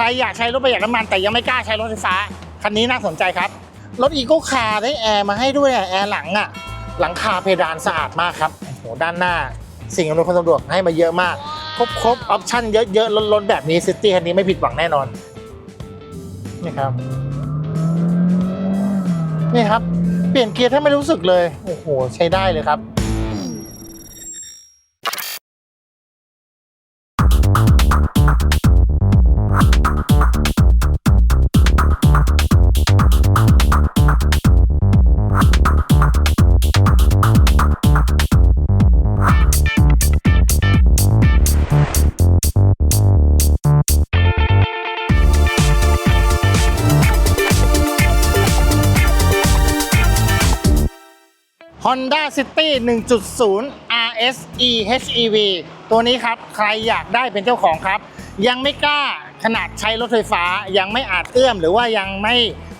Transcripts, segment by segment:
ใครอยากใช้รถประหยัดน้ำมันแต่ยังไม่กล้าใช้รถไฟฟ้า คันนี้น่าสนใจครับ รถอีโก้คาร์ได้แอร์มาให้ด้วยแอร์หลังอะหลังคาเพดานสะอาดมากครับโอ้โหด้านหน้า สิ่งอำนวยความสะดวกให้มาเยอะมาก ครบครบออปชั่นเยอะๆล้นๆแบบนี้ซิตี้คันนี้ไม่ผิดหวังแน่นอน นี่ครับ นี่ครับ เปลี่ยนเกียร์ถ้าไม่รู้สึกเลย โอ้โห ใช้ได้เลยครับ Honda City 1.0 RSE HEV ตัวนี้ครับ ใครอยากได้เป็นเจ้าของครับ ยังไม่กล้าขนาดใช้รถไฟฟ้ายังไม่อาจเอื้อม หรือว่ายังไม่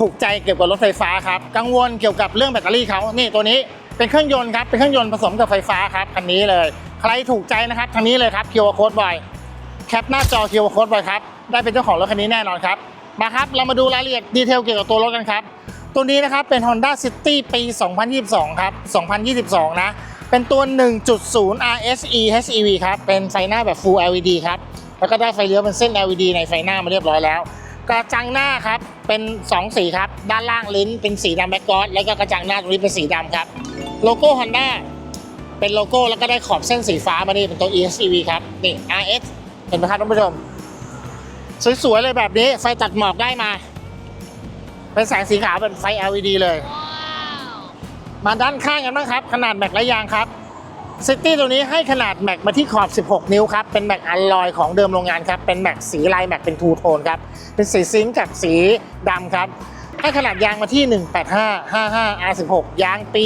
ถูกใจเกี่ยวกับรถไฟฟ้าครับ กังวลเกี่ยวกับเรื่องแบตเตอรี่เขานี่ตัวนี้เป็นเครื่องยนต์ครับ เป็นเครื่องยนต์ผสมกับไฟฟ้าครับคันนี้เลย ใครถูกใจนะครับทางนี้เลยครับคิวโค้ดบอยแคปหน้าจอคิวโค้ดไว้ครับได้เป็นเจ้าของรถคันนี้แน่นอนครับมาครับเรามาดูรายละเอียดดีเทลเกี่ยวกับตัวรถกันครับ ตัวนี้นะครับเป็น Honda City ปี 2022 ครับ 2022 นะ เป็นตัว 1.0 RSE HEV ครับ เป็นไฟหน้าแบบ Full LED ครับ แล้วก็ได้ไฟเลี้ยวเป็นเส้น LED ในไฟหน้ามาเรียบร้อยแล้ว กระจังหน้าครับ เป็น 2 สีครับ ด้านล่างลิ้นเป็นสีดำแบ็กกอสแล้วก็กระจังหน้าตรงนี้เป็นสีดำครับ โลโก้ Honda เป็นโลโก้แล้วก็ได้ขอบเส้นสีฟ้ามานี่เป็นตัว EHEV ครับนี่ RS เห็นไหมครับท่านผู้ชม สวยๆเลยแบบนี้ไฟตัดหมอกได้มา เป็นแสงสีขาวเป็นไฟ LED เลย มาด้านข้างกันบ้างครับ ขนาดแม็กและยางครับซิตี้ตัวนี้ให้ขนาดแม็กมาที่ขอบ 16 นิ้วครับ เป็นแม็กอลลอยของเดิมโรงงานครับ เป็นแม็กสีลายแม็กเป็นทูโทนครับ เป็นสีซิงค์กับสีดำครับ ให้ขนาดยางมาที่ 185 55 R16 ยางปี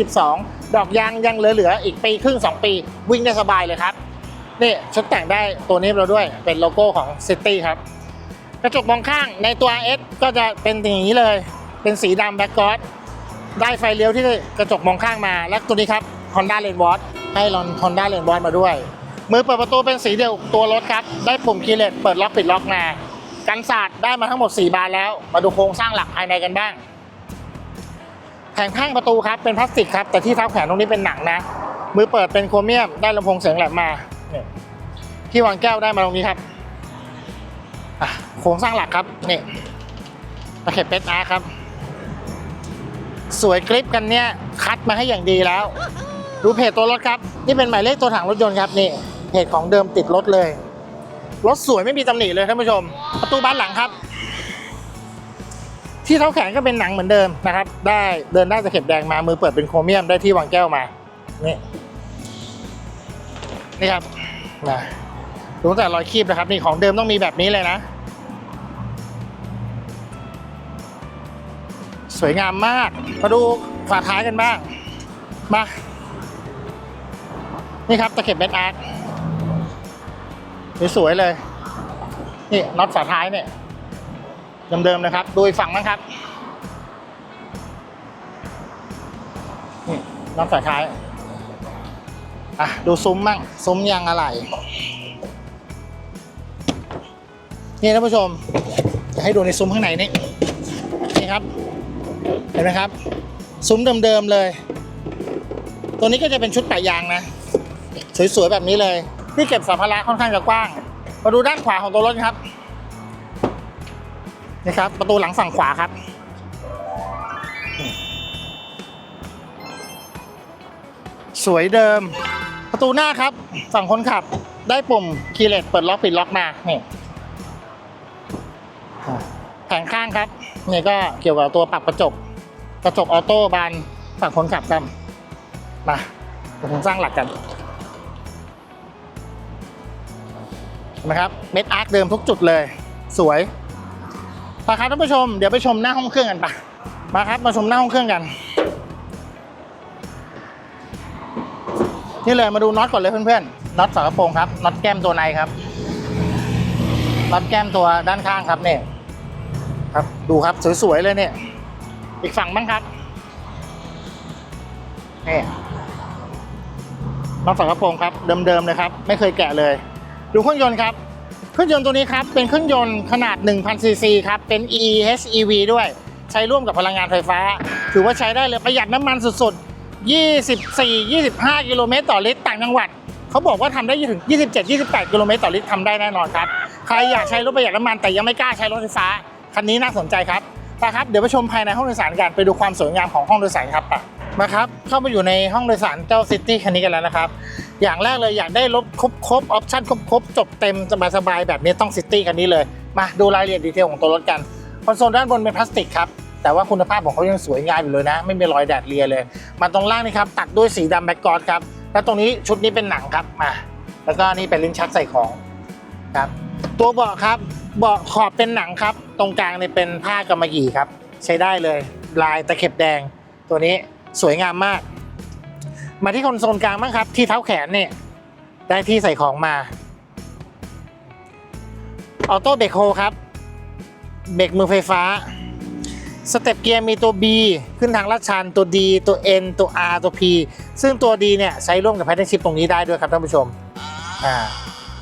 2022 ดอกยางยังเหลือๆ อีกปีครึ่ง 2 ปี วิ่งได้สบายเลยครับ นี่ชุดแต่งได้ตัวนี้เราด้วย เป็นโลโก้ของซิตี้ครับ กระจกมองข้างในตัว S ก็จะเป็นอย่างนี้เลย เป็นสีดำแบ็กกอสได้ไฟเลี้ยวที่กระจกมองข้างมา และตัวนี้ครับ Honda l a n w a t ให้ลอน Honda l a n w a t มาด้วย มือเปิดประตูเป็นสีเดียวตัวรถครับ ได้ปุ่มคีย์เลสเปิดล็อกปิดล็อกมากันศาสตร์ได้มาทั้งหมด 4 บานแล้ว มาดูโครงสร้างหลักภายในกันบ้างแผงข้างประตูครับเป็นพลาสติกครับแต่ที่เท้าแขนตรงนี้เป็นหนังนะ มือเปิดเป็นโครเมียมได้ลำโพงเสียงแหลมมาที่วางแก้วได้มาตรงนี้ครับ โครงสร้างหลักครับนี่ตะเข็บเพชรอาร์ครับ สวยกริปกันเนี่ยคัดมาให้อย่างดีแล้ว ดูเพจตัวรถครับ นี่เป็นหมายเลขตัวถังรถยนต์ครับนี่เพจของเดิมติดรถเลย รถสวยไม่มีตำหนิเลยท่านผู้ชม ประตูบานหลังครับ ที่เท้าแขนก็เป็นหนังเหมือนเดิมนะครับ ได้เดินได้ตะเข็บแดงมามือเปิดเป็นโครเมียมได้ที่วางแก้วมานี่นี่ครับนะดูตั้งแต่รอยคีบนะครับนี่ของเดิมต้องมีแบบนี้เลยนะ สวยงามมาก มาดูฝาท้ายกันบ้าง มา นี่ครับตะเข็บเบนอาร์ตสวยๆเลย นี่น็อตฝาท้ายเนี่ยเดิมๆนะครับ ดูอีกฝั่งบ้งครับนี่น็อตฝาท้ายอะดูซุ้มบ้างซุ้มยางอะไร นี่ท่านผู้ชมจะให้ดูในซุ้มข้างในนี่นี่ครับ เห็นไหมครับ ซุ้มเดิมๆเลย ตัวนี้ก็จะเป็นชุดปะยางนะ สวยๆแบบนี้เลย ที่เก็บสัมภาระค่อนข้างจะกว้าง มาดูด้านขวาของตัวรถครับ นี่ครับ ประตูหลังฝั่งขวาครับ สวยเดิม ประตูหน้าครับ ฝั่งคนขับ ได้ปุ่มคีย์เลสเปิดล็อกปิดล็อกมา นี่แผงข้างครับ นี่ก็เกี่ยวกับตัวปรับกระจก กระจกออโต้บานฝั่งคนขับกันมาเดี๋ยวผมสร้างหลักกันเห็นไหมครับเม็ดอาร์คเดิมทุกจุดเลยสวยไปครับท่านผู้ชมเดี๋ยวไปชมหน้าห้องเครื่องกันปะมาครับมาชมหน้าห้องเครื่องกัน นี่เลยมาดูน็อตก่อนเลยเพื่อนๆน็อตฝากระโปรงครับน็อตแก้มตัวในครับน็อตแก้มตัวด้านข้างครับเนี่ย ครับดูครับสวยๆเลยเนี่ย อีกฝั่งบ้างครับนี่น้องฝั่งกระโปรงครับเดิมๆเลยครับ ไม่เคยแกะเลย ดูเครื่องยนต์ครับ เครื่องยนต์ตัวนี้ครับเป็นเครื่องยนต์ขนาด 1,000ซีซีครับเป็น EHEV ด้วย ใช้ร่วมกับพลังงานไฟฟ้า ถือว่าใช้ได้เลยประหยัดน้ำมันสุดๆ 24-25 กิโลเมตรต่อลิตรต่างจังหวัดเขาบอกว่าทำได้ถึง 27-28 กิโลเมตรต่อลิตรทำได้แน่นอนครับ ใครอยากใช้รถประหยัดน้ำมันแต่ยังไม่กล้าใช้รถไฟฟ้า คันนี้น่าสนใจครับไปครับเดี๋ยวไปชมภายในห้องโดยสารกันไปดูความสวยงามของห้องโดยสารครับไปมาครับ เข้ามาอยู่ในห้องโดยสารเจ้าซิตี้คันนี้กันแล้วนะครับ อย่างแรกเลยอยากได้รถครบครบออปชั่นครบครบจบเต็มสบายๆแบบนี้ต้องซิตี้คันนี้เลย มาดูรายละเอียดดีเทลของตัวรถกันคอนโซลด้านบนเป็นพลาสติกครับแต่ว่าคุณภาพของเขายังสวยงามอยู่เลยนะ ไม่มีรอยแดดเลียเลย มาตรงล่างนี่ครับตัดด้วยสีดำแบ็กกรอนครับแล้วตรงนี้ชุดนี้เป็นหนังครับมาแล้วก็นี่เป็นลิ้นชักใส่ของครับ ตัวเบาะครับเบาะขอบเป็นหนังครับ ตรงกลางเนี่ยเป็นผ้ากำมะหยี่ครับ ใช้ได้เลย ลายตะเข็บแดง ตัวนี้สวยงามมาก มาที่คอนโซลกลางบ้างครับ ที่เท้าแขนเนี่ยได้ที่ใส่ของมาออโต้เบรกโฮครับเบรกมือไฟฟ้าสเต็ปเกียร์มีตัว B ขึ้นทางลาดชันตัว D ตัว N ตัว R ตัว P ซึ่งตัว D เนี่ยใช้ร่วมกับแพทเทิร์นชิพตรงนี้ได้ด้วยครับท่านผู้ชม อ่า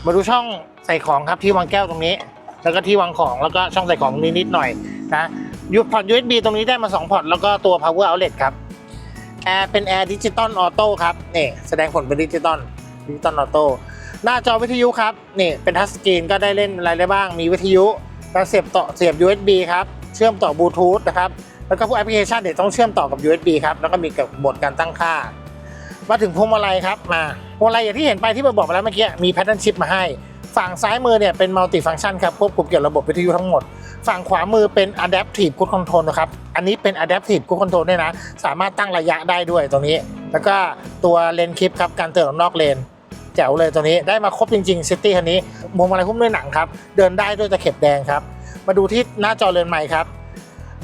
มาดูช่อง ส่ของครับที่วางแก้วตรงนี้ แล้วก็ที่วางของแล้วก็ช่องใส่ของนี้นิดหน่อยนะยูพอร์ต USB ตรงนี้ได้มา2พอร์ตแล้วก็ตัว power outlet ครับแอร์เป็นแอร์ดิจิตอลออโต้ครับนี่แสดงผลเป็นดิจิตอลดิจิตอลออโต้หน้าจอวิทยุครับนี่เป็นทัชสกรีนก็ได้เล่นอะไรได้บ้างมีวิทยุแล้วเสียบต่อเสียบ USB ครับเชื่อมต่อบลูทูธนะครับแล้วก็พวกแอปพลิเคชันเดี๋ยต้องเชื่อมต่อกับ USB ครับแล้วก็มีกับบทการตั้งค่า มาถึงพวงมาลัยครับมาพวงมาลัยอย่างที่เห็นไปที่เราบอกไปแล้วเมื่อกี้มีแพทเทิร์นชิพมาให้ ฝั่งซ้ายมือเนี่ยเป็นมัลติฟังก์ชันครับควบคุมเกี่ยวกับระบบวิทยุทั้งหมด ฝั่งขวามือเป็น Adaptive Cruise Control นะครับ อันนี้เป็น Adaptive Cruise Control เนี่ยนะ สามารถตั้งระยะได้ด้วยตรงนี้ แล้วก็ตัวเลนคลิปครับการเตือนออกนอกเลนแจ๋วเลยตัวนี้ได้มาครบจริงๆซิตี้คันนี้มุมอะไรหุ้มด้วยหนังครับ เดินได้ด้วยตะเข็บแดงครับ มาดูที่หน้าจอเรือนใหม่ครับ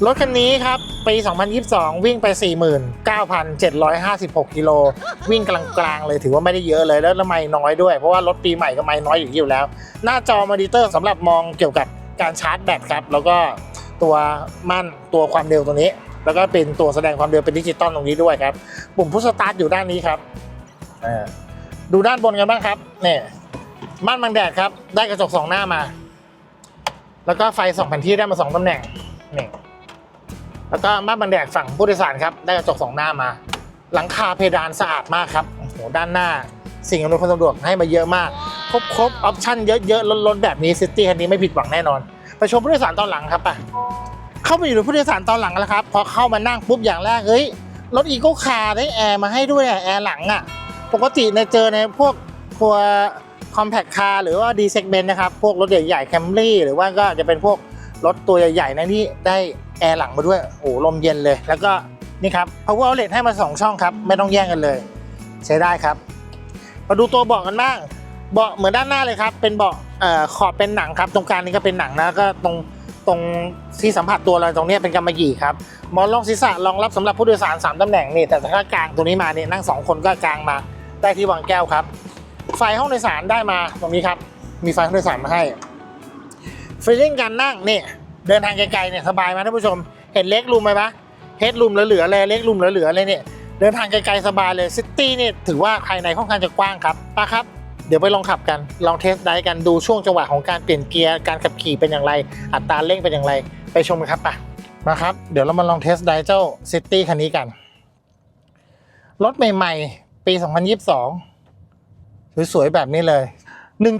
รถคันนี้ครับปี 2022 วิ่งไป 49,756 กิโล วิ่งกลางๆเลยถือว่าไม่ได้เยอะเลยแล้วละไม่น้อยด้วย เพราะว่ารถปีใหม่ก็ไม่น้อยอยู่อยู่แล้ว หน้าจอมอนิเตอร์สำหรับมองเกี่ยวกับการชาร์จแบตครับ แล้วก็ตัวมั่นตัวความเร็วตรงนี้ แล้วก็เป็นตัวแสดงความเร็วเป็นดิจิตอลตรงนี้ด้วยครับ ปุ่มพุชสตาร์ทอยู่ด้านนี้ครับอ่าดูด้านบนกันบ้างครับเนี่ยม่านบังแดดครับ ได้กระจกสองหน้ามา แล้วก็ไฟสองแผ่นที่ได้มาสองตำแหน่งนี่ แล้วก็ม่านบังแดดฝั่งผู้โดยสารครับได้กระจกสองหน้ามา หลังคาเพดานสะอาดมากครับโอ้โหด้านหน้าสิ่งอำนวยความสะดวกให้มาเยอะมาก ครบครบออปชั่นเยอะๆล้นๆแบบนี้ซิตี้คันนี้ไม่ผิดหวังแน่นอนไปชมผู้โดยสารตอนหลังครับป่ะเข้าไปอยู่ในผู้โดยสารตอนหลังแล้วครับพอเข้ามานั่งปุ๊บอย่างแรกเฮ้ยรถอีโก้คาร์ได้แอร์มาให้ด้วยแอร์หลังอะปกติในเจอในพวกตัวคอมแพคคาร์หรือว่าดีเซกเมนนะครับ พวกรถใหญ่ๆแคมรี่หรือว่าก็จะเป็นพวกรถตัวใหญ่ๆนะที่ได้ แอร์หลังมาด้วยโอ้ลมเย็นเลย แล้วก็นี่ครับ power outlet ให้มาสองช่องครับ ไม่ต้องแย่งกันเลย ใช้ได้ครับ มาดูตัวเบาะกันบ้างเบาะเหมือนด้านหน้าเลยครับ เป็นเบาะขอบเป็นหนังครับ ตรงกลางนี้ก็เป็นหนังนะก็ตรงตรงที่สัมผัสตัวเราตรงนี้เป็นกำมะหยี่ครับหมอนรองศีรษะรองรับสำหรับผู้โดยสารสามตำแหน่งนี่แต่ถ้ากลางตรงนี้มาเนี่ยนั่งสองคนก็กลางมาได้ที่วางแก้วครับ ไฟห้องโดยสารได้มาตรงนี้ครับ มีไฟห้องโดยสารมาให้ฟีลลิ่งการนั่งนี่ เดินทางไกลๆเนี่ยสบายไหมท่านผู้ชม เห็นเล็กรูมไหมปะเฮดรูมเหลือๆเลยเล็กรูมเหลือๆเลยเนี่ยเดินทางไกลๆสบายเลยซิตี้เนี่ยถือว่าภายในค่อนข้างจะกว้างครับป้าครับเดี๋ยวไปลองขับกันลองเทสได้กันดูช่วงจังหวะของการเปลี่ยนเกียร์การขับขี่เป็นอย่างไร อัตราเร่งเป็นอย่างไร ไปชมกันครับปะมาครับ เดี๋ยวเรามาลองเทสได้เจ้าซิตี้คันนี้กัน รถใหม่ๆ ปี 2022 สวยๆแบบนี้เลย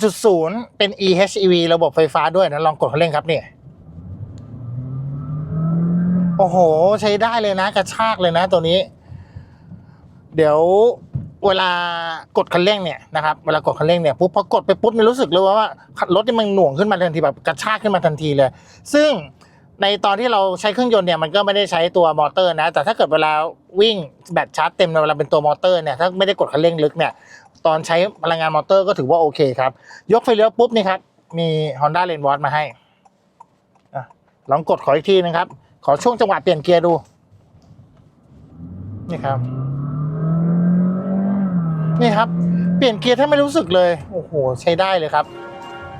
1.0 เป็น EHEV ระบบไฟฟ้าด้วยนะลองกดคันเร่งครับเนี่ย โอ้โห ใช้ได้เลยนะ กระชากเลยนะตัวนี้ เดี๋ยวเวลากดคันเร่งเนี่ยนะครับเวลากดคันเร่งเนี่ยปุ๊บพอกดไปปุ๊บมันรู้สึกเลยว่ารถนี่มันหน่วงขึ้นมาทันทีแบบกระชากขึ้นมาทันทีเลย ซึ่งในตอนที่เราใช้เครื่องยนต์เนี่ยมันก็ไม่ได้ใช้ตัวมอเตอร์นะ แต่ถ้าเกิดเวลาวิ่งแบตชาร์จเต็มเวลาเป็นตัวมอเตอร์เนี่ยถ้าไม่ได้กดคันเร่งลึกเนี่ยตอนใช้พลังงานมอเตอร์ก็ถือว่าโอเคครับ ยกไฟเลี้ยวปุ๊บนี่ครับมี Honda l a n w a t มาให้ลองกดขออีกทีนึงครับ ขอช่วงจังหวะเปลี่ยนเกียร์ดู นี่ครับ นี่ครับ เปลี่ยนเกียร์ถ้าไม่รู้สึกเลย โอ้โห ใช้ได้เลยครับ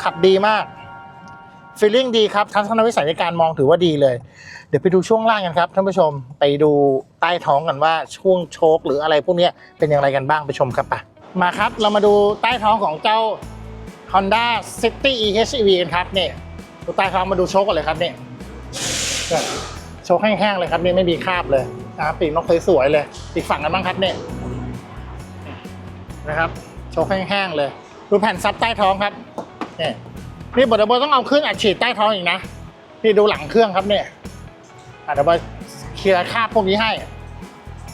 ขับดีมากฟีลลิ่งดีครับทัศนวิสัยในการมองถือว่าดีเลย เดี๋ยวไปดูช่วงล่างกันครับท่านผู้ชมไปดูใต้ท้องกันว่าช่วงโชคหรืออะไรพวกนี้เป็นอย่างไรกันบ้างไปชมครับปะมาครับเรามาดูใต้ท้องของเจ้า Honda City EHEV กันครับนี่ดูใต้ท้องมาดูโชคก่อนเลยครับนี่เนี่ย โชคแห้งๆเลยครับนี่ไม่มีคราบเลยนะครับปีกนกสวยๆเลย อีกฝั่งกันบ้างครับเนี่ยนะครับโชคแห้งๆเลยดูแผ่นซับใต้ท้องครับนี่นี่บอดบอยต้องเอาเครื่องอัดฉีดใต้ท้องอีกนะนี่ดูหลังเครื่องครับเนี่ยอะเดี๋ยวบอยเคลียร์คราบพวกนี้ให้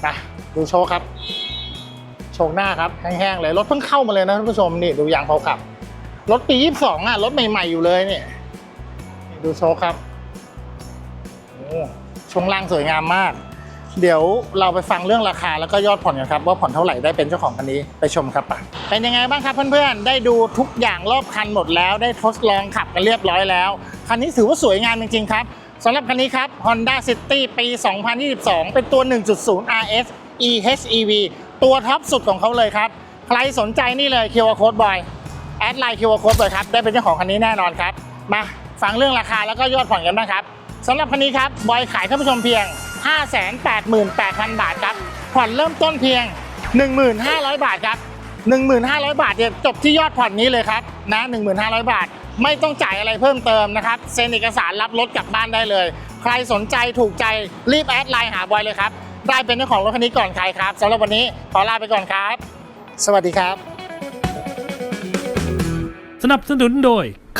นะดูโชคครับโชว์หน้าครับแห้งๆเลยรถเพิ่งเข้ามาเลยนะท่านผู้ชมนี่ดูยางเผาขับรถปี 22อะรถใหม่ๆอยู่เลยเนี่ยดูโชว์ครับโอ้ ช่วงล่างสวยงามมาก เดี๋ยวเราไปฟังเรื่องราคาแล้วก็ยอดผ่อนกันครับ ว่าผ่อนเท่าไหร่ได้เป็นเจ้าของคันนี้ไปชมครับปะเป็นยังไงบ้างครับเพื่อนๆ ได้ดูทุกอย่างรอบคันหมดแล้ว ได้ทดลองขับกันเรียบร้อยแล้ว คันนี้ถือว่าสวยงามจริงๆครับสำหรับคันนี้ครับ Honda City ปี 2022 เป็นตัว 1.0 RS EHEV ตัวท็อปสุดของเขาเลยครับ ใครสนใจนี่เลย QR Code Boy แอดไลน์ QR Code เลยครับ ได้เป็นเจ้าของคันนี้แน่นอนครับ มาฟังเรื่องราคาแล้วก็ยอดผ่อนกันบ้างครับ สำหรับคันนี้ครับบอยขายท่านผู้ชมเพียง 588,000 บาทครับผ่อนเริ่มต้นเพียง 1,500 บาทครับ 1,500 บาทเนี่ยจบที่ยอดผ่อนนี้เลยครับนะ 1,500 บาท ไม่ต้องจ่ายอะไรเพิ่มเติมนะครับเซ็นเอกสารรับรถกลับบ้านได้เลย ใครสนใจถูกใจรีบแอดไลน์หาบอยเลยครับได้เป็นเจ้าของรถคันนี้ก่อนใครครับสำหรับวันนี้ขอลาไปก่อนครับ สวัสดีครับ สนับสนุนโดย